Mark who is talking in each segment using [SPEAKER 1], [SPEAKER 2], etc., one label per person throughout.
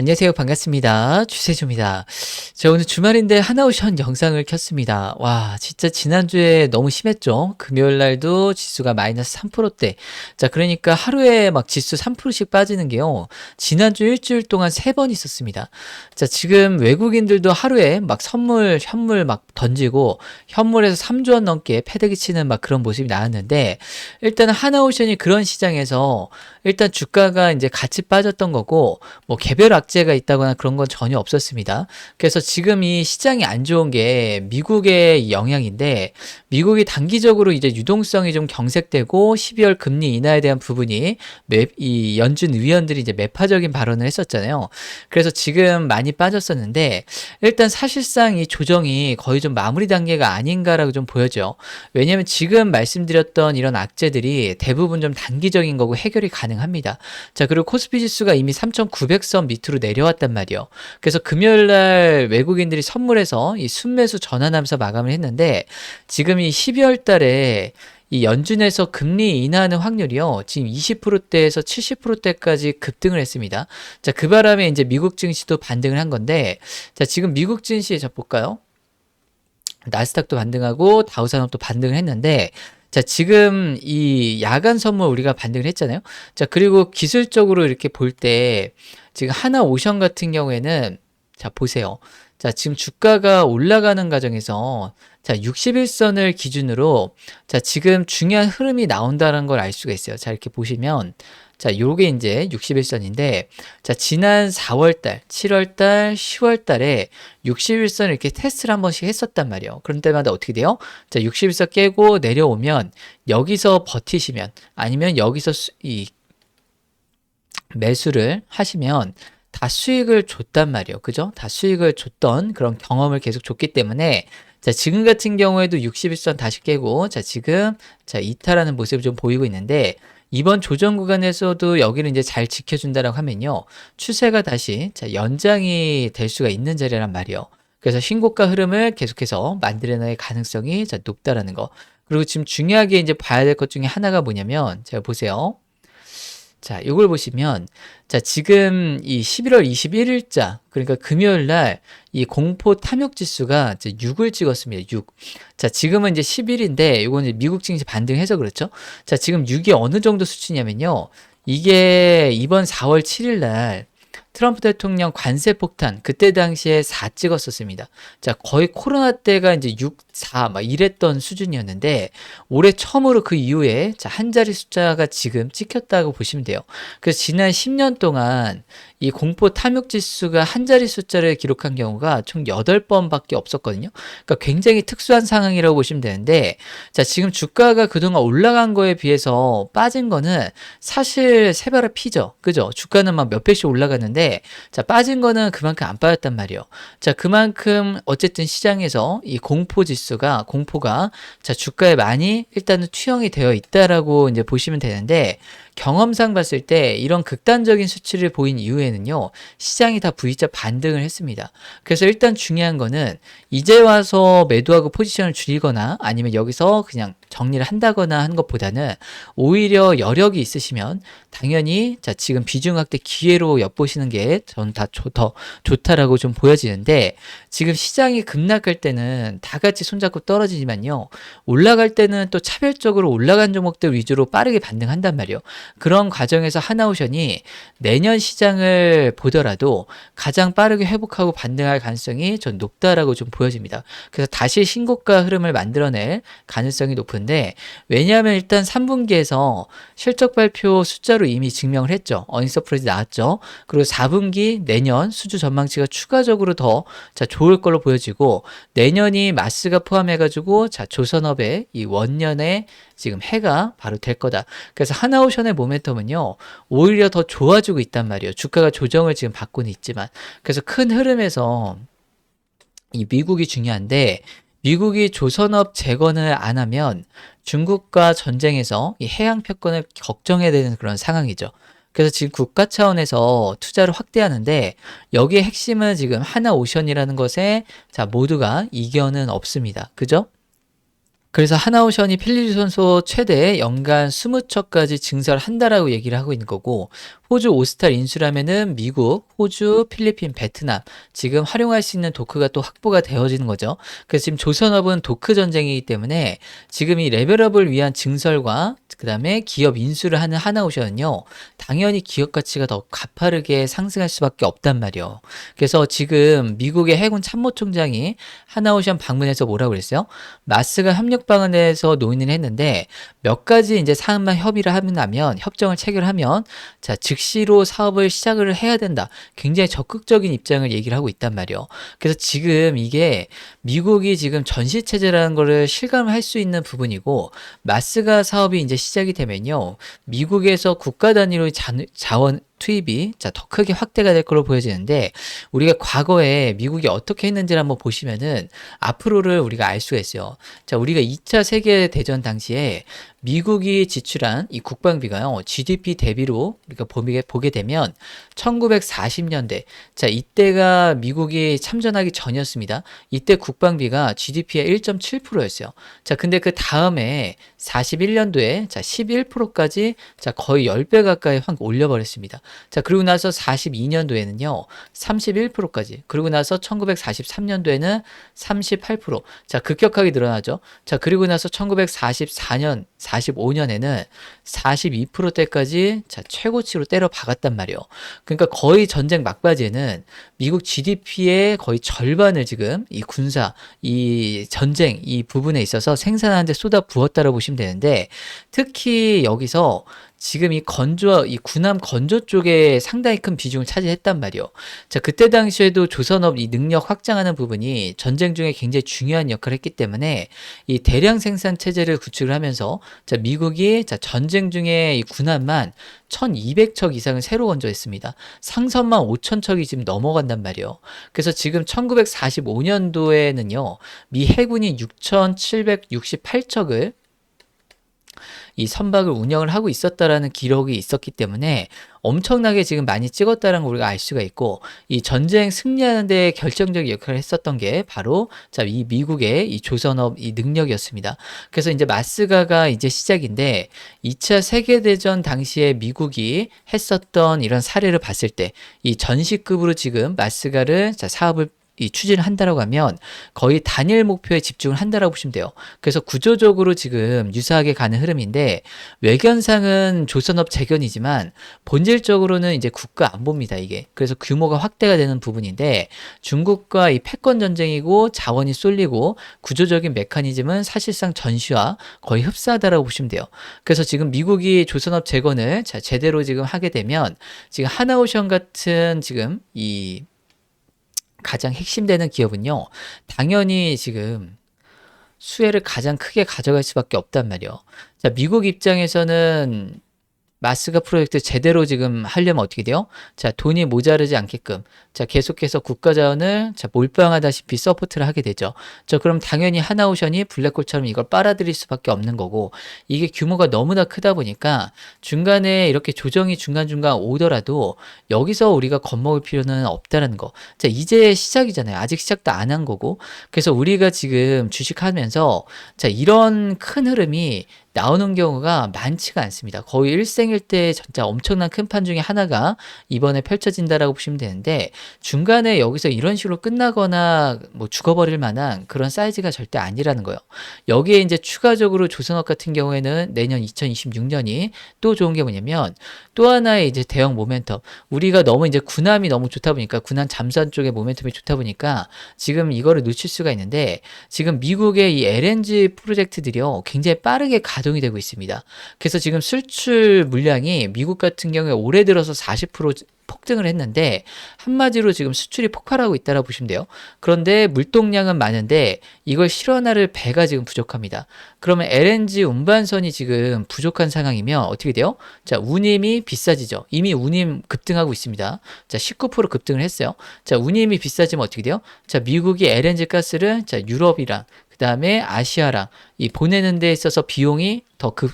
[SPEAKER 1] 안녕하세요. 반갑습니다. 주세주입니다. 자, 오늘 주말인데 하나오션 영상을 켰습니다. 와, 진짜 지난주에 너무 심했죠? 금요일 날도 지수가 마이너스 3%대. 자, 그러니까 하루에 막 지수 3%씩 빠지는 게요. 지난주 일주일 동안 세번 있었습니다. 자, 지금 외국인들도 하루에 막 선물, 현물 막 던지고 현물에서 3조 원 넘게 패대기 치는 막 그런 모습이 나왔는데 일단 하나오션이 그런 시장에서 일단 주가가 이제 같이 빠졌던 거고 뭐 개별 악 재가 있다거나 그런 건 전혀 없었습니다. 그래서 지금 이 시장이 안 좋은 게 미국의 영향인데 미국이 단기적으로 이제 유동성이 좀 경색되고 12월 금리 인하에 대한 부분이 매, 이 연준 위원들이 이제 매파적인 발언을 했었잖아요. 그래서 지금 많이 빠졌었는데 일단 사실상 이 조정이 거의 좀 마무리 단계가 아닌가라고 좀 보여져. 왜냐하면 지금 말씀드렸던 이런 악재들이 대부분 좀 단기적인 거고 해결이 가능합니다. 자 그리고 코스피 지수가 이미 3,900선 밑으로 내려왔단 말이요. 그래서 금요일 날 외국인들이 선물해서 이 순매수 전환하면서 마감을 했는데 지금 이 12월 달에 이 연준에서 금리 인하하는 확률이요. 지금 20%대에서 70%대까지 급등을 했습니다. 자, 그 바람에 이제 미국 증시도 반등을 한 건데 자, 지금 미국 증시 자 볼까요? 나스닥도 반등하고 다우산업도 반등을 했는데 자, 지금 이 야간 선물 우리가 반등을 했잖아요. 자, 그리고 기술적으로 이렇게 볼 때 지금 하나 오션 같은 경우에는 자, 보세요. 자, 지금 주가가 올라가는 과정에서 자, 61선을 기준으로 자, 지금 중요한 흐름이 나온다는 걸 알 수가 있어요. 자, 이렇게 보시면 자, 요게 이제 61선인데, 자, 지난 4월달, 7월달, 10월달에 61선을 이렇게 테스트를 한 번씩 했었단 말이에요. 그런 때마다 어떻게 돼요? 자, 61선 깨고 내려오면, 여기서 버티시면, 아니면 여기서 수, 이 매수를 하시면, 다 수익을 줬단 말이에요. 그죠? 다 수익을 줬던 그런 경험을 계속 줬기 때문에, 자, 지금 같은 경우에도 61선 다시 깨고, 자, 지금, 자, 이탈하는 모습을 좀 보이고 있는데, 이번 조정 구간에서도 여기를 이제 잘 지켜준다라고 하면요. 추세가 다시 자, 연장이 될 수가 있는 자리란 말이에요. 그래서 신고가 흐름을 계속해서 만들어낼 가능성이 자, 높다라는 거. 그리고 지금 중요하게 이제 봐야 될 것 중에 하나가 뭐냐면, 제가 보세요. 자, 이걸 보시면, 자, 지금 이 11월 21일자, 그러니까 금요일 날 이 공포 탐욕 지수가 이제 6을 찍었습니다. 6. 자, 지금은 이제 10일인데, 이건 이제 미국 증시 반등해서 그렇죠. 자, 지금 6이 어느 정도 수치냐면요. 이게 이번 4월 7일 날 트럼프 대통령 관세 폭탄 그때 당시에 4 찍었었습니다. 자, 거의 코로나 때가 이제 6, 4 막 이랬던 수준이었는데 올해 처음으로 그 이후에 자, 한 자리 숫자가 지금 찍혔다고 보시면 돼요. 그래서 지난 10년 동안 이 공포 탐욕 지수가 한 자리 숫자를 기록한 경우가 총 8번밖에 없었거든요. 그러니까 굉장히 특수한 상황이라고 보시면 되는데 자, 지금 주가가 그동안 올라간 거에 비해서 빠진 거는 사실 세발의 피죠. 그죠? 주가는 막 몇배씩 올라갔는데 자, 빠진 거는 그만큼 안 빠졌단 말이에요. 자, 그만큼 어쨌든 시장에서 이 공포 지수가, 공포가 자, 주가에 많이 일단은 투영이 되어 있다라고 이제 보시면 되는데 경험상 봤을 때 이런 극단적인 수치를 보인 이후에는요, 시장이 다 V자 반등을 했습니다. 그래서 일단 중요한 거는 이제 와서 매도하고 포지션을 줄이거나 아니면 여기서 그냥 정리를 한다거나 하는 것보다는 오히려 여력이 있으시면 당연히 자 지금 비중 확대 기회로 엿보시는 게 저는 다 더 좋다라고 좀 보여지는데 지금 시장이 급락할 때는 다 같이 손잡고 떨어지지만요 올라갈 때는 또 차별적으로 올라간 종목들 위주로 빠르게 반등한단 말이에요. 그런 과정에서 하나오션이 내년 시장을 보더라도 가장 빠르게 회복하고 반등할 가능성이 전 높다라고 좀 보여집니다. 그래서 다시 신고가 흐름을 만들어낼 가능성이 높은 데 왜냐하면 일단 3분기에서 실적 발표 숫자로 이미 증명을 했죠. 어닝 서프라이즈 나왔죠. 그리고 4분기 내년 수주 전망치가 추가적으로 더 자, 좋을 걸로 보여지고 내년이 마스가 포함해가지고 자 조선업의 이 원년의 지금 해가 바로 될 거다. 그래서 하나오션의 모멘텀은요 오히려 더 좋아지고 있단 말이에요. 주가가 조정을 지금 받고는 있지만 그래서 큰 흐름에서 이 미국이 중요한데 미국이 조선업 재건을 안 하면 중국과 전쟁에서 이 해양 패권을 걱정해야 되는 그런 상황이죠. 그래서 지금 국가 차원에서 투자를 확대하는데 여기에 핵심은 지금 하나 오션이라는 것에 자 모두가 이견은 없습니다. 그죠? 그래서 하나오션이 필리존소 최대 연간 20척까지 증설 한다라고 얘기를 하고 있는 거고 호주 오스탈 인수라면은 미국, 호주, 필리핀, 베트남 지금 활용할 수 있는 도크가 또 확보가 되어지는 거죠. 그래서 지금 조선업은 도크 전쟁이기 때문에 지금 이 레벨업을 위한 증설과 그 다음에 기업 인수를 하는 하나오션은요. 당연히 기업 가치가 더 가파르게 상승할 수밖에 없단 말이에요. 그래서 지금 미국의 해군 참모총장이 하나오션 방문해서 뭐라고 그랬어요? 마스가 협력 방안에 대해서 논의를 했는데 몇 가지 이제 사안만 협의를 하면 협정을 체결하면 자 즉시로 사업을 시작을 해야 된다. 굉장히 적극적인 입장을 얘기를 하고 있단 말이에요. 그래서 지금 이게 미국이 지금 전시 체제라는 거를 실감할 수 있는 부분이고 마스가 사업이 이제 시 작이 되면요. 미국에서 국가 단위로 자, 자원 투입이 자, 더 크게 확대가 될 걸로 보여지는데 우리가 과거에 미국이 어떻게 했는지를 한번 보시면은 앞으로를 우리가 알 수가 있어요. 자, 우리가 2차 세계 대전 당시에 미국이 지출한 이 국방비가요, GDP 대비로 우리가 보게, 보게 되면 1940년대, 자, 이때가 미국이 참전하기 전이었습니다. 이때 국방비가 GDP의 1.7%였어요. 자, 근데 그 다음에 41년도에 자, 11%까지 자, 거의 10배 가까이 확 올려버렸습니다. 자, 그리고 나서 42년도에는요, 31%까지, 그리고 나서 1943년도에는 38%, 자, 급격하게 늘어나죠. 자, 그리고 나서 1944년, 45년에는 42%대까지 자, 최고치로 때려 박았단 말이에요. 그러니까 거의 전쟁 막바지에는 미국 GDP의 거의 절반을 지금 이 군사, 이 전쟁 이 부분에 있어서 생산하는데 쏟아 부었다고 보시면 되는데 특히 여기서 지금 이 건조, 이 군함 건조 쪽에 상당히 큰 비중을 차지했단 말이요. 자, 그때 당시에도 조선업 이 능력 확장하는 부분이 전쟁 중에 굉장히 중요한 역할을 했기 때문에 이 대량 생산 체제를 구축을 하면서 자, 미국이 자, 전쟁 중에 이 군함만 1200척 이상을 새로 건조했습니다. 상선만 5000척이 지금 넘어간단 말이에요. 그래서 지금 1945년도에는요, 미 해군이 6768척을 이 선박을 운영을 하고 있었다라는 기록이 있었기 때문에 엄청나게 지금 많이 찍었다는 걸 우리가 알 수가 있고 이 전쟁 승리하는 데 결정적인 역할을 했었던 게 바로 자 이 미국의 이 조선업 이 능력이었습니다. 그래서 이제 마스가가 이제 시작인데 2차 세계 대전 당시에 미국이 했었던 이런 사례를 봤을 때 이 전시급으로 지금 마스가를 자 사업을 이 추진을 한다라고 하면 거의 단일 목표에 집중을 한다라고 보시면 돼요. 그래서 구조적으로 지금 유사하게 가는 흐름인데 외견상은 조선업 재견이지만 본질적으로는 이제 국가 안보입니다. 이게 그래서 규모가 확대가 되는 부분인데 중국과 이 패권 전쟁이고 자원이 쏠리고 구조적인 메커니즘은 사실상 전시와 거의 흡사하다라고 보시면 돼요. 그래서 지금 미국이 조선업 재건을 자 제대로 지금 하게 되면 지금 하나오션 같은 지금 이 가장 핵심되는 기업은요, 당연히 지금 수혜를 가장 크게 가져갈 수밖에 없단 말이에요. 자, 미국 입장에서는 마스가 프로젝트 제대로 지금 하려면 어떻게 돼요? 자, 돈이 모자르지 않게끔 자, 계속해서 국가 자원을 자, 몰빵하다시피 서포트를 하게 되죠. 자, 그럼 당연히 하나오션이 블랙홀처럼 이걸 빨아들일 수밖에 없는 거고 이게 규모가 너무나 크다 보니까 중간에 이렇게 조정이 중간중간 오더라도 여기서 우리가 겁먹을 필요는 없다는 거. 자, 이제 시작이잖아요. 아직 시작도 안 한 거고. 그래서 우리가 지금 주식하면서 자, 이런 큰 흐름이 나오는 경우가 많지가 않습니다. 거의 일생일대 진짜 엄청난 큰 판 중에 하나가 이번에 펼쳐진다라고 보시면 되는데 중간에 여기서 이런 식으로 끝나거나 뭐 죽어버릴 만한 그런 사이즈가 절대 아니라는 거예요. 여기에 이제 추가적으로 조선업 같은 경우에는 내년 2026년이 또 좋은 게 뭐냐면 또 하나의 이제 대형 모멘텀. 우리가 너무 이제 군함이 너무 좋다 보니까 군함 잠수함 쪽의 모멘텀이 좋다 보니까 지금 이거를 놓칠 수가 있는데 지금 미국의 이 LNG 프로젝트들이요 굉장히 빠르게 가 동이 되고 있습니다. 그래서 지금 수출 물량이 미국 같은 경우에 올해 들어서 40% 폭등을 했는데 한마디로 지금 수출이 폭발하고 있다라 보시면 돼요. 그런데 물동량은 많은데 이걸 실어나를 배가 지금 부족합니다. 그러면 LNG 운반선이 지금 부족한 상황이면 어떻게 돼요? 자, 운임이 비싸지죠. 이미 운임 급등하고 있습니다. 자, 19% 급등을 했어요. 자, 운임이 비싸지면 어떻게 돼요? 자, 미국이 LNG 가스를 자, 유럽이랑 그다음에 아시아랑 이 보내는 데 있어서 비용이 더급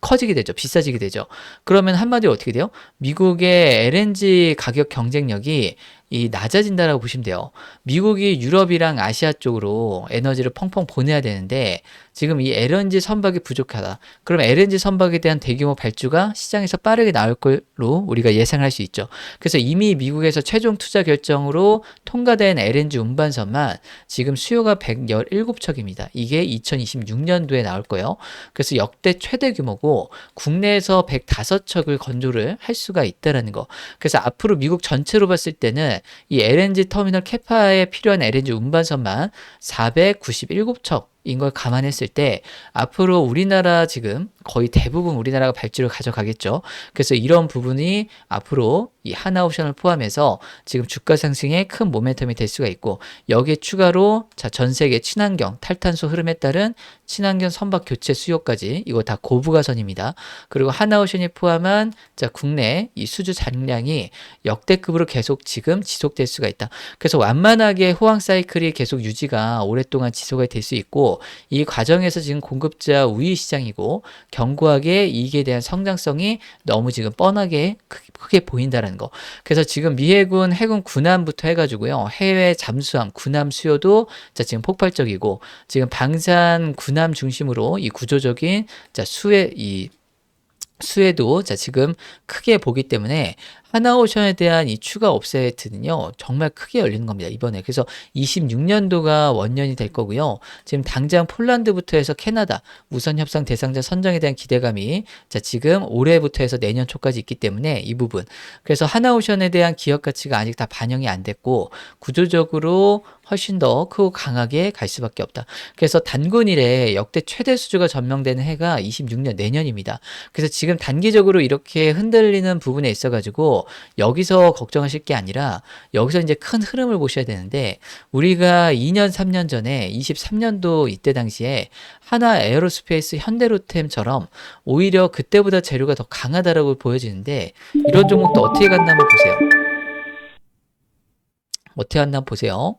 [SPEAKER 1] 커지게 되죠. 비싸지게 되죠. 그러면 한마디로 어떻게 돼요? 미국의 LNG 가격 경쟁력이 이 낮아진다라고 보시면 돼요. 미국이 유럽이랑 아시아 쪽으로 에너지를 펑펑 보내야 되는데 지금 이 LNG 선박이 부족하다. 그럼 LNG 선박에 대한 대규모 발주가 시장에서 빠르게 나올 걸로 우리가 예상할 수 있죠. 그래서 이미 미국에서 최종 투자 결정으로 통과된 LNG 운반선만 지금 수요가 117척입니다. 이게 2026년도에 나올 거예요. 그래서 역대 최대 규모고 국내에서 105척을 건조를 할 수가 있다라는 거. 그래서 앞으로 미국 전체로 봤을 때는 이 LNG 터미널 캐파에 필요한 LNG 운반선만 497척 인걸 감안했을 때 앞으로 우리나라 지금 거의 대부분 우리나라가 발주를 가져가겠죠. 그래서 이런 부분이 앞으로 이 하나오션을 포함해서 지금 주가 상승에 큰 모멘텀이 될 수가 있고 여기에 추가로 자, 전 세계 친환경 탈탄소 흐름에 따른 친환경 선박 교체 수요까지 이거 다 고부가선입니다. 그리고 하나오션이 포함한 자, 국내 이 수주 잔량이 역대급으로 계속 지금 지속될 수가 있다. 그래서 완만하게 호황 사이클이 계속 유지가 오랫동안 지속이 될 수 있고 이 과정에서 지금 공급자 우위 시장이고 견고하게 이익에 대한 성장성이 너무 지금 뻔하게 크게 보인다는 거. 그래서 지금 미 해군 해군 군함부터 해가지고요 해외 잠수함 군함 수요도 자 지금 폭발적이고 지금 방산 군함 중심으로 이 구조적인 자 수의 이 수혜도 자 지금 크게 보기 때문에 하나오션에 대한 이 추가 업세트는요 정말 크게 열리는 겁니다 이번에 그래서 26년도가 원년이 될 거고요 지금 당장 폴란드부터 해서 캐나다 우선 협상 대상자 선정에 대한 기대감이 자 지금 올해부터 해서 내년 초까지 있기 때문에 이 부분 그래서 하나오션에 대한 기업 가치가 아직 다 반영이 안 됐고 구조적으로 훨씬 더 크고 강하게 갈 수밖에 없다. 그래서 단군 일에 역대 최대 수주가 전명되는 해가 26년 내년입니다. 그래서 지금 단기적으로 이렇게 흔들리는 부분에 있어가지고 여기서 걱정하실 게 아니라 여기서 이제 큰 흐름을 보셔야 되는데 우리가 2년 3년 전에 23년도 이때 당시에 하나 에어로스페이스 현대로템처럼 오히려 그때보다 재료가 더 강하다라고 보여지는데 이런 종목도 어떻게 갔나 한번 보세요. 어떻게 갔나 보세요.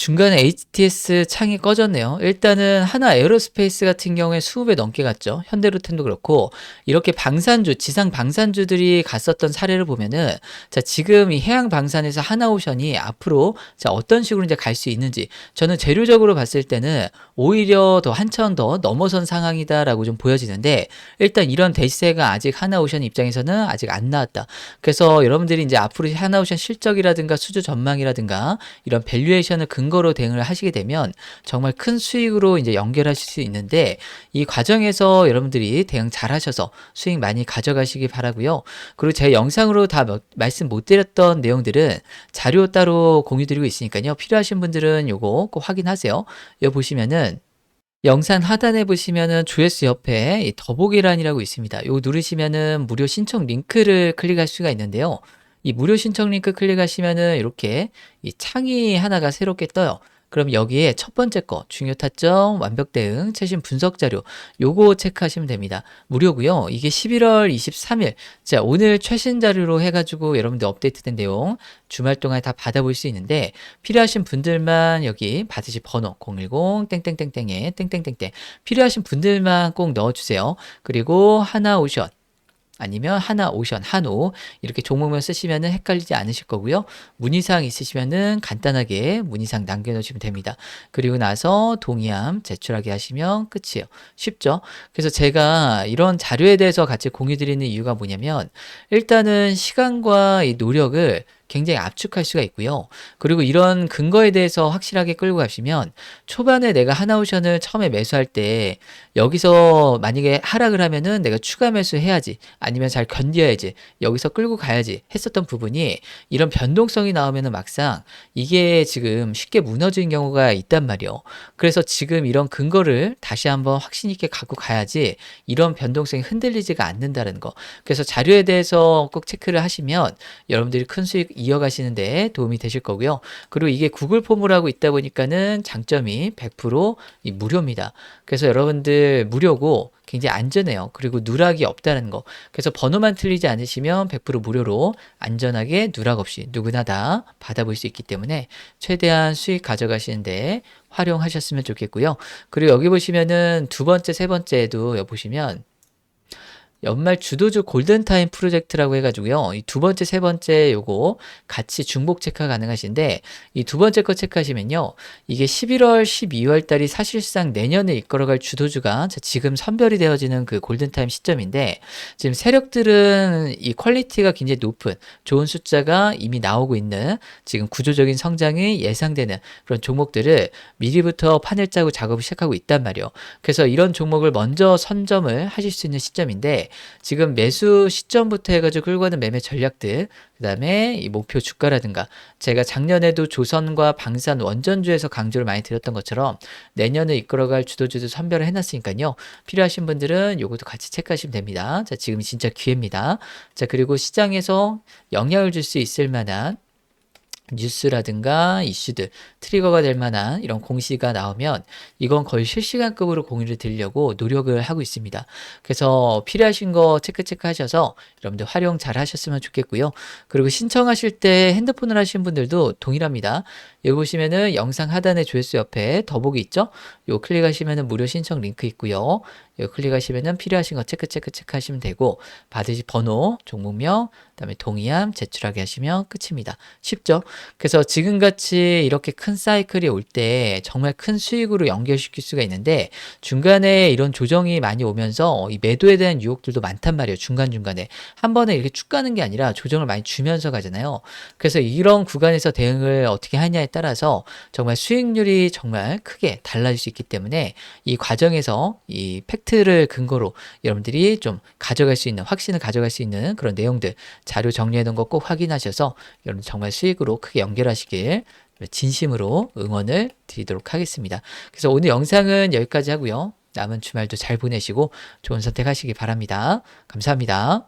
[SPEAKER 1] 중간에 HTS 창이 꺼졌네요. 일단은 하나 에어로스페이스 같은 경우에 20배 넘게 갔죠. 현대로템도 그렇고 이렇게 방산주, 지상 방산주들이 갔었던 사례를 보면은 자, 지금 이 해양 방산에서 하나오션이 앞으로 자, 어떤 식으로 이제 갈 수 있는지 저는 재료적으로 봤을 때는 오히려 더 한참 더 넘어선 상황이다라고 좀 보여지는데 일단 이런 대세가 아직 하나오션 입장에서는 아직 안 나왔다. 그래서 여러분들이 이제 앞으로 하나오션 실적이라든가 수주 전망이라든가 이런 밸류에이션을 근 거로 대응을 하시게 되면 정말 큰 수익으로 이제 연결하실 수 있는데 이 과정에서 여러분들이 대응 잘 하셔서 수익 많이 가져가시기 바라고요. 그리고 제 영상으로 다 말씀 못 드렸던 내용들은 자료 따로 공유 드리고 있으니까요. 필요하신 분들은 요거 꼭 확인하세요. 여기 보시면은 영상 하단에 보시면은 조회수 옆에 이 더보기란이라고 있습니다. 요 누르시면은 무료 신청 링크를 클릭할 수가 있는데요. 이 무료 신청 링크 클릭하시면은 이렇게 이 창이 하나가 새롭게 떠요. 그럼 여기에 첫 번째 거 중요 타점 완벽 대응 최신 분석 자료 요거 체크하시면 됩니다. 무료고요. 이게 11월 23일 자 오늘 최신 자료로 해가지고 여러분들 업데이트된 내용 주말 동안에 다 받아볼 수 있는데 필요하신 분들만 여기 받으실 번호 010 땡땡땡땡에 땡땡땡땡 필요하신 분들만 꼭 넣어주세요. 그리고 하나 오션 아니면 하나 오션, 한오 이렇게 종목명 쓰시면은 헷갈리지 않으실 거고요. 문의사항 있으시면은 간단하게 문의사항 남겨놓으시면 됩니다. 그리고 나서 동의함 제출하게 하시면 끝이에요. 쉽죠? 그래서 제가 이런 자료에 대해서 같이 공유 드리는 이유가 뭐냐면 일단은 시간과 이 노력을 굉장히 압축할 수가 있고요. 그리고 이런 근거에 대해서 확실하게 끌고 가시면 초반에 내가 하나오션을 처음에 매수할 때 여기서 만약에 하락을 하면은 내가 추가 매수해야지 아니면 잘 견뎌야지 여기서 끌고 가야지 했었던 부분이 이런 변동성이 나오면은 막상 이게 지금 쉽게 무너지는 경우가 있단 말이요. 그래서 지금 이런 근거를 다시 한번 확신 있게 갖고 가야지 이런 변동성이 흔들리지가 않는다는 거. 그래서 자료에 대해서 꼭 체크를 하시면 여러분들이 큰 수익 이어가시는 데 도움이 되실 거고요. 그리고 이게 구글 폼을 하고 있다 보니까는 장점이 100% 무료입니다. 그래서 여러분들 무료고 굉장히 안전해요. 그리고 누락이 없다는 거. 그래서 번호만 틀리지 않으시면 100% 무료로 안전하게 누락 없이 누구나 다 받아볼 수 있기 때문에 최대한 수익 가져가시는데 활용하셨으면 좋겠고요. 그리고 여기 보시면은 두 번째, 세 번째도 여기 보시면 연말 주도주 골든타임 프로젝트라고 해가지고요. 이 두 번째, 세 번째 요거 같이 중복 체크가 가능하신데 이 두 번째 거 체크하시면요. 이게 11월, 12월 달이 사실상 내년을 이끌어갈 주도주가 자, 지금 선별이 되어지는 그 골든타임 시점인데 지금 세력들은 이 퀄리티가 굉장히 높은 좋은 숫자가 이미 나오고 있는 지금 구조적인 성장이 예상되는 그런 종목들을 미리부터 판을 짜고 작업을 시작하고 있단 말이에요. 그래서 이런 종목을 먼저 선점을 하실 수 있는 시점인데 지금 매수 시점부터 해가지고 끌고 가는 매매 전략들 그 다음에 이 목표 주가라든가 제가 작년에도 조선과 방산 원전주에서 강조를 많이 드렸던 것처럼 내년을 이끌어갈 주도주도 선별을 해놨으니까요. 필요하신 분들은 요것도 같이 체크하시면 됩니다. 자, 지금 진짜 기회입니다. 자, 그리고 시장에서 영향을 줄 수 있을 만한 뉴스라든가 이슈들 트리거가 될 만한 이런 공시가 나오면 이건 거의 실시간급으로 공유를 드리려고 노력을 하고 있습니다. 그래서 필요하신 거 체크 체크 하셔서 여러분들 활용 잘 하셨으면 좋겠고요. 그리고 신청하실 때 핸드폰을 하신 분들도 동일합니다. 여기 보시면은 영상 하단에 조회수 옆에 더보기 있죠? 요 클릭하시면은 무료 신청 링크 있고요. 여기 클릭하시면은 필요하신 거 체크 체크 체크 하시면 되고 받으실 번호, 종목명, 그다음에 동의함 제출하게 하시면 끝입니다. 쉽죠? 그래서 지금같이 이렇게 큰 사이클이 올 때 정말 큰 수익으로 연결시킬 수가 있는데 중간에 이런 조정이 많이 오면서 이 매도에 대한 유혹들도 많단 말이에요. 중간중간에. 한 번에 이렇게 쭉 가는 게 아니라 조정을 많이 주면서 가잖아요. 그래서 이런 구간에서 대응을 어떻게 하냐에 따라서 정말 수익률이 정말 크게 달라질 수 있기 때문에 이 과정에서 이 팩트를 근거로 여러분들이 좀 가져갈 수 있는 확신을 가져갈 수 있는 그런 내용들 자료 정리해 놓은 거 꼭 확인하셔서 여러분 정말 수익으로 크게 연결하시길 진심으로 응원을 드리도록 하겠습니다. 그래서 오늘 영상은 여기까지 하고요. 남은 주말도 잘 보내시고 좋은 선택하시기 바랍니다. 감사합니다.